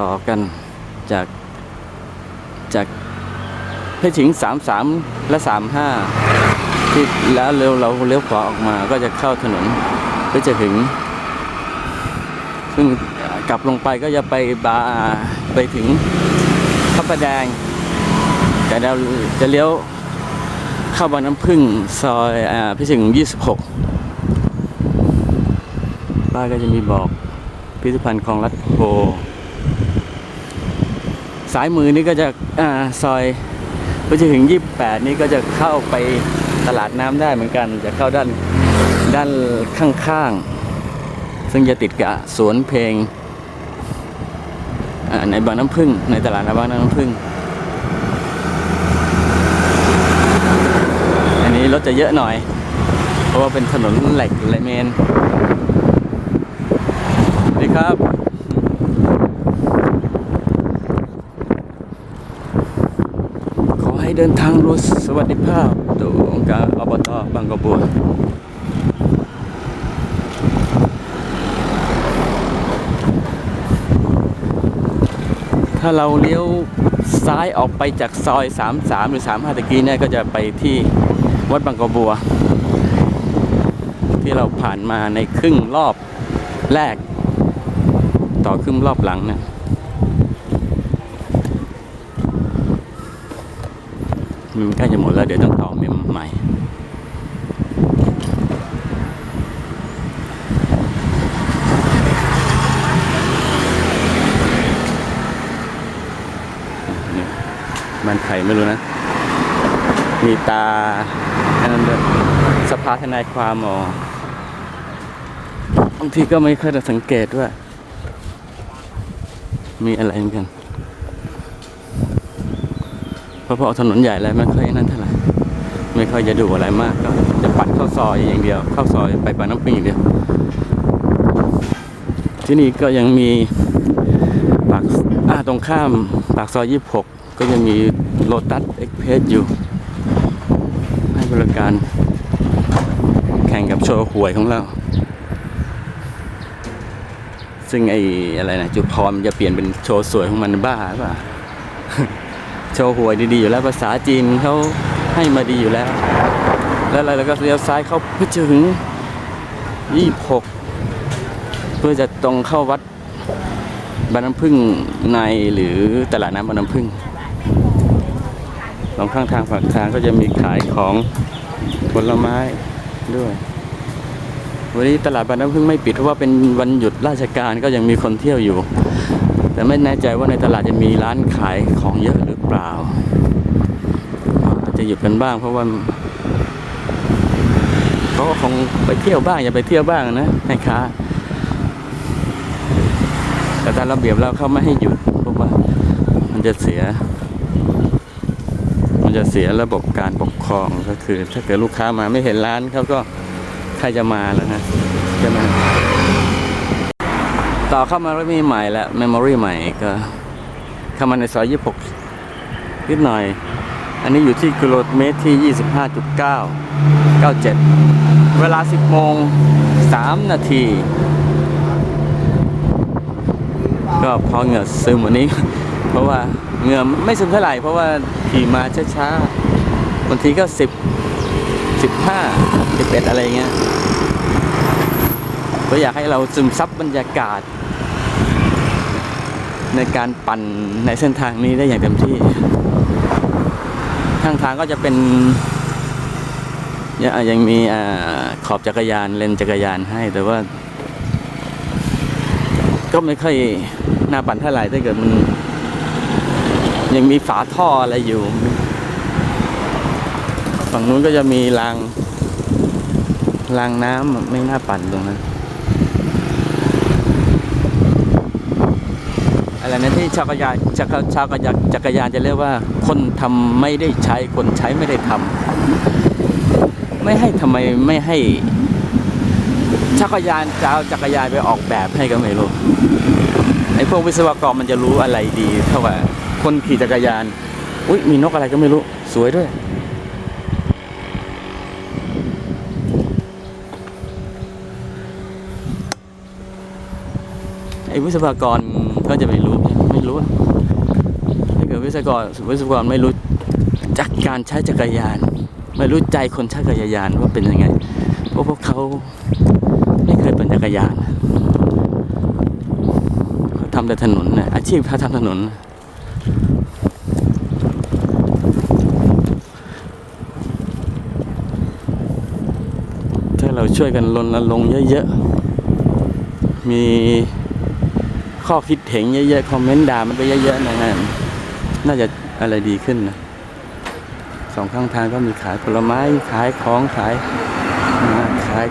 ต่อกันจากจากเพชรฉิงสามสามและสามห้าที่แล้วเร็วเราเลี้ยวขวาออกมาก็จะเข้าถนนก็จะถึงซึ่งกลับลงไปก็จะไปบาไปถึงพระประแดง แต่เราจะเลี้ยวเข้าบางน้ำพึ่งซอยอเพชรฉิงยี่สิบหกป้าก็จะมีบอกพิพิธภัณฑ์คลองลัดโพ สายมือนี่ก็จะอาซอยไปจนถึง 28 นี่ก็จะเข้าไปตลาดน้ำได้เหมือนกัน จะเข้าด้านด้านข้างๆ ซึ่งจะติดกับสวนเพลงในบางน้ำพึ่งในตลาดน้ำบางน้ำพึ่งอันนี้รถจะเยอะหน่อย เพราะว่าเป็นถนนเหลกเลเมนสวัสดีครับ ขอให้ เดินทางรู้สวัสดิภาพตัวองค์การอบตบางกระบัวถ้าเราเลี้ยวซ้ายออกไปจากซอย 33 หรือ 35 ตะกี้เนี่ยก็จะไปที่วัดบางกระบัว ที่เราผ่านมาในครึ่งรอบแรก ต่อครึ่งรอบหลังเนี่ย มันใกล้จะหมดแล้วเดี๋ยวต้องต่อเมมใหม่นี่บ้านใครไม่รู้นะ มีตาอันนั้นด้วยสภาทนายความอ๋อบางทีก็ไม่ค่อยจะสังเกตว่า มีอะไรเหมือนกัน เพราะพอถนนใหญ่แล้วไม่ค่อยนั่นเท่าไหร่ไม่ค่อยจะดูอะไรมากก็จะปัดเข้าซอยอย่างเดียว เข้าซอยไปปาน้ำปิงอย่างเดียว ที่นี่ก็ยังมีปากอ่าตรงข้ามปากซอยยี่สิบหกก็ยังมีโลตัสเอ็กเพสอยู่ให้บริการแข่งกับโชว์หวยของเรา ซึ่งไอ้อะไรนะจุพรมันจะเปลี่ยนเป็นโชว์สวยของมันบ้าหรือเปล่า โชว์หวยดีๆอยู่แล้วภาษาจีนเขาให้มาดีอยู่แล้ว แล้วอะไรแล้วก็เลี้ยวซ้ายเข้าเพื่อถึงยี่หกเพื่อจะตรงเข้าวัดบานน้ำพึ่งในหรือตลาดน้ำบานน้ำพึ่งสองข้างทางฝั่งทางก็จะมีขายของผลไม้ด้วย วันนี้ตลาดบานน้ำพึ่งไม่ปิดเพราะว่าเป็นวันหยุดราชการก็ยังมีคนเที่ยวอยู่ แต่ไม่แน่ใจว่าในตลาดจะมีร้านขายของเยอะหรือ ปล่า อาจจะหยุดกันบ้างเพราะว่าเขาก็คงไปเที่ยวบ้างอย่าไปเที่ยวบ้างนะแม่ค้าแต่ตามระเบียบแล้วเขาไม่ให้หยุดเพราะว่ามันจะเสีย มันจะเสียระบบการปกครองก็คือ ถ้าเกิดลูกค้ามาไม่เห็นร้านเขาก็ใครจะมาล่ะฮะใช่ไหมต่อเข้ามาแล้วมีใหม่แล้วเมมโมรี่ใหม่ก็เข้ามาในซอย26 นิดหน่อย อันนี้อยู่ที่กิโลเมตรที่ 25.9 97 เวลา 10 โมง 3 นาที ก็พอเหงื่อซึมวันนี้ เพราะว่าเหงื่อไม่ซึมเท่าไหร่ เพราะว่าขี่มาช้าๆบางทีก็ 10 15 11 อะไรเงี้ยก็อยากให้เราซึมซับบรรยากาศ ในการปั่นในเส้นทางนี้ได้อย่างเต็มที่ ข้างทางก็จะเป็นยังยังมีอขอบจักรยานเลนจักรยานให้ แต่ว่า ก็ไม่ค่อยน่าปั่นเท่าไหร่ถ้าเกิดมัน ยังมีฝาท่ออะไรอยู่ ฝั่งนู้นก็จะมีรางรางน้ำไม่น่าปั่นตรงนั้น อะไรนะที่ชาวกรยานชาวชาวกยานจักรยานจะเรียกว่า คนทำไม่ได้ใช้คนใช้ไม่ได้ทำไม่ให้ทำไมไม่ให้ชาวกรยานจะเอาจักรยานไปออกแบบให้ก็ไม่รู้ไอ้พวกวิศวกรมันจะรู้อะไรดี เท่ากับคนขี่จักรยาน อุ้ยมีนกอะไรก็ไม่รู้ สวยด้วย ไอ้วิศวกรก็จะไม่รู้ไม่รู้ถ้าเกิดวิศวกรวิศวกรไม่รู้จักการใช้จักรยาน ไม่รู้ใจคนใช้จักรยานว่าเป็นยังไงเพราะพวกเขาไม่เคยปั่นจักรยานเขาทำแต่ถนนนะอาชีพเขาทำถนนถ้าเราช่วยกันรณรงค์เยอะๆมี ข้อคิดเห็นเยอะๆ คอมเมนต์ด่ามันไปเยอะๆนะฮะน่าจะอะไรดีขึ้นนะสองข้างทางก็มีขายผลไม้ขายของขายอ่าขาย